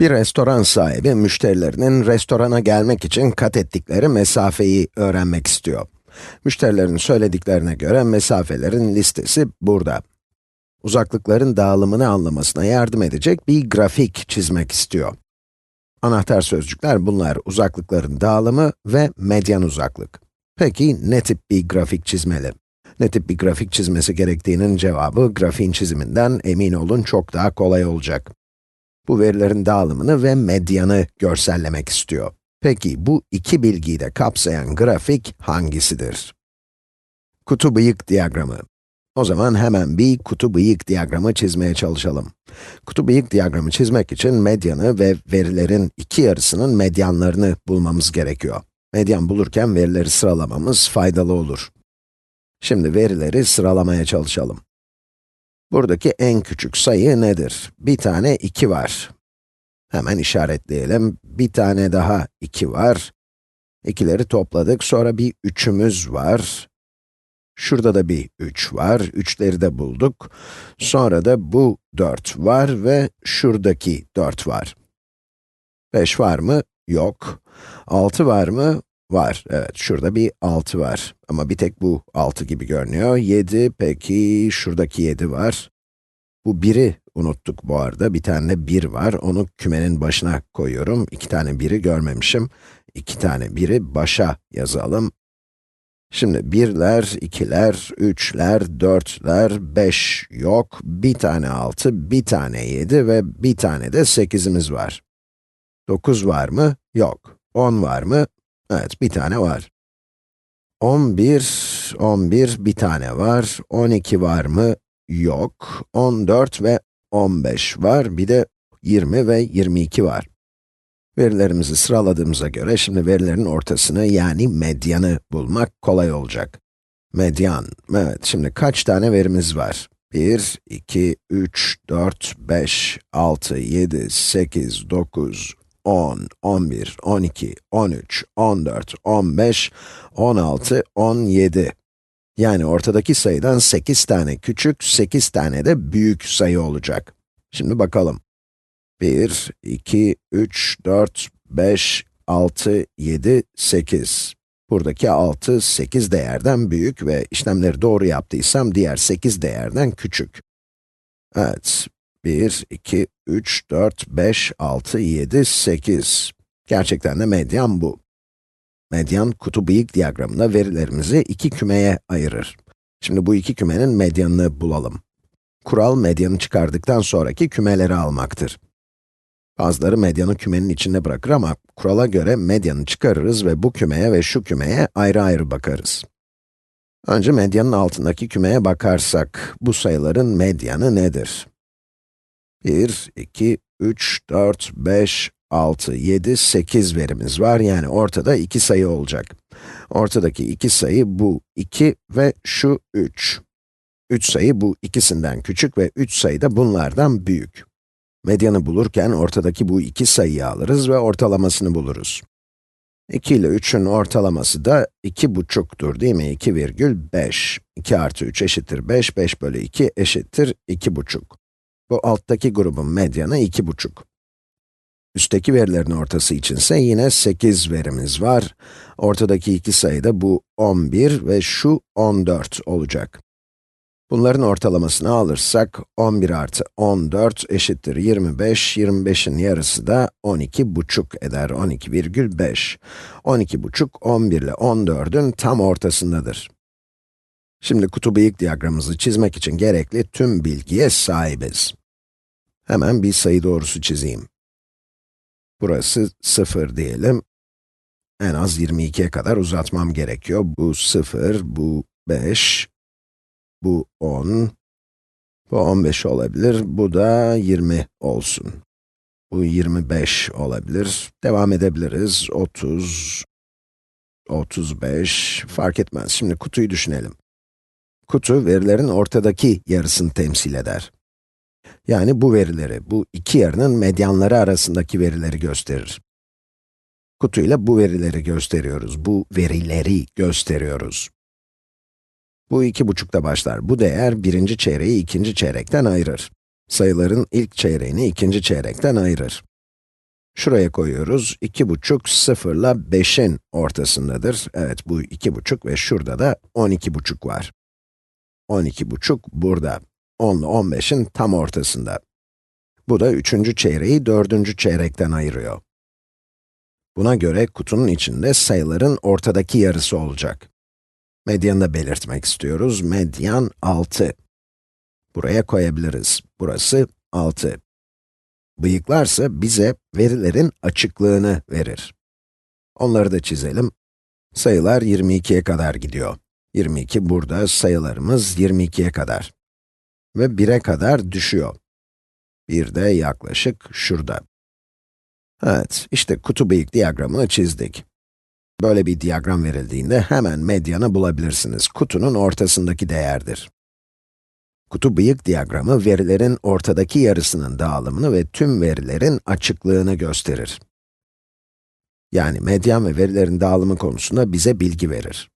Bir restoran sahibi, müşterilerinin restorana gelmek için kat ettikleri mesafeyi öğrenmek istiyor. Müşterilerin söylediklerine göre mesafelerin listesi burada. Uzaklıkların dağılımını anlamasına yardım edecek bir grafik çizmek istiyor. Anahtar sözcükler bunlar, uzaklıkların dağılımı ve medyan uzaklık. Peki, ne tip bir grafik çizmeli? Ne tip bir grafik çizmesi gerektiğinin cevabı, grafiğin çiziminden emin olun çok daha kolay olacak. Bu verilerin dağılımını ve medyanı görsellemek istiyor. Peki, bu iki bilgiyi de kapsayan grafik hangisidir? Kutu bıyık diyagramı. O zaman hemen bir kutu bıyık diyagramı çizmeye çalışalım. Kutu bıyık diyagramı çizmek için medyanı ve verilerin iki yarısının medyanlarını bulmamız gerekiyor. Medyan bulurken verileri sıralamamız faydalı olur. Şimdi verileri sıralamaya çalışalım. Buradaki en küçük sayı nedir? Bir tane 2 var. Hemen işaretleyelim. Bir tane daha 2 var. İkileri topladık, sonra bir 3'ümüz var. Şurada da bir 3 var, 3'leri de bulduk. Sonra da bu 4 var ve şuradaki 4 var. 5 var mı? Yok. 6 var mı? Var, evet. Şurada bir 6 var. Ama bir tek bu 6 gibi görünüyor. 7, peki şuradaki 7 var. Bu 1'i unuttuk bu arada. Bir tane de 1 var. Onu kümenin başına koyuyorum. İki tane 1'i görmemişim. İki tane 1'i başa yazalım. Şimdi 1'ler, 2'ler, 3'ler, 4'ler, 5 yok. Bir tane 6, bir tane 7 ve bir tane de 8'imiz var. 9 var mı? Yok. 10 var mı? Evet, bir tane var. 11, 11, bir tane var. 12 var mı? Yok. 14 ve 15 var. Bir de 20 ve 22 var. Verilerimizi sıraladığımıza göre şimdi verilerin ortasını yani medyanı bulmak kolay olacak. Medyan, evet şimdi kaç tane verimiz var? 1, 2, 3, 4, 5, 6, 7, 8, 9, 10, 11, 12, 13, 14, 15, 16, 17. Yani ortadaki sayıdan 8 tane küçük, 8 tane de büyük sayı olacak. Şimdi bakalım. 1, 2, 3, 4, 5, 6, 7, 8. Buradaki 6, 8 değerden büyük ve işlemleri doğru yaptıysam diğer 8 değerden küçük. Evet, 1, 2, 3, 4, 5, 6, 7, 8. Gerçekten de medyan bu. Medyan, kutu bıyık diyagramında verilerimizi iki kümeye ayırır. Şimdi bu iki kümenin medyanını bulalım. Kural, medyanı çıkardıktan sonraki kümeleri almaktır. Bazıları medyanı kümenin içinde bırakır ama kurala göre medyanı çıkarırız ve bu kümeye ve şu kümeye ayrı ayrı bakarız. Önce medyanın altındaki kümeye bakarsak, bu sayıların medyanı nedir? 1, 2, 3, 4, 5, 6, 7, 8 verimiz var. Yani ortada iki sayı olacak. Ortadaki iki sayı bu 2 ve şu 3. 3 sayı bu ikisinden küçük ve 3 sayı da bunlardan büyük. Medyanı bulurken ortadaki bu iki sayıyı alırız ve ortalamasını buluruz. 2 ile 3'ün ortalaması da 2,5'tur değil mi? 2,5. 2 artı 3 eşittir 5, 5 bölü 2 eşittir 2,5. Bu alttaki grubun medyanı 2,5. Üstteki verilerin ortası içinse yine 8 verimiz var. Ortadaki iki sayı da bu 11 ve şu 14 olacak. Bunların ortalamasını alırsak, 11 artı 14 eşittir 25, 25'in yarısı da 12,5 eder, 12,5. 12,5, 11 ile 14'ün tam ortasındadır. Şimdi kutu bıyık diyagramımızı çizmek için gerekli tüm bilgiye sahibiz. Hemen bir sayı doğrusu çizeyim. Burası 0 diyelim. En az 22'ye kadar uzatmam gerekiyor. Bu 0, bu 5, bu 10, bu 15 olabilir, bu da 20 olsun. Bu 25 olabilir. Devam edebiliriz. 30, 35, fark etmez. Şimdi kutuyu düşünelim. Kutu, verilerin ortadaki yarısını temsil eder. Yani bu verileri, bu iki yarının medyanları arasındaki verileri gösterir. Kutuyla bu verileri gösteriyoruz, bu verileri gösteriyoruz. Bu iki buçukta başlar. Bu değer birinci çeyreği ikinci çeyrekten ayırır. Sayıların ilk çeyreğini ikinci çeyrekten ayırır. Şuraya koyuyoruz. 2,5 0 ile 5'in ortasındadır. Evet, bu 2,5 ve şurada da 12,5 var. 12,5 burada. 10 ile 15'in tam ortasında. Bu da üçüncü çeyreği dördüncü çeyrekten ayırıyor. Buna göre kutunun içinde sayıların ortadaki yarısı olacak. Medyanı da belirtmek istiyoruz. Medyan 6. Buraya koyabiliriz. Burası 6. Bıyıklarsa bize verilerin açıklığını verir. Onları da çizelim. Sayılar 22'ye kadar gidiyor. 22 burada, sayılarımız 22'ye kadar. Ve 1'e kadar düşüyor. Bir de yaklaşık şurada. Evet, işte kutu bıyık diyagramını çizdik. Böyle bir diyagram verildiğinde hemen medyanı bulabilirsiniz. Kutunun ortasındaki değerdir. Kutu bıyık diyagramı verilerin ortadaki yarısının dağılımını ve tüm verilerin açıklığını gösterir. Yani medyan ve verilerin dağılımı konusunda bize bilgi verir.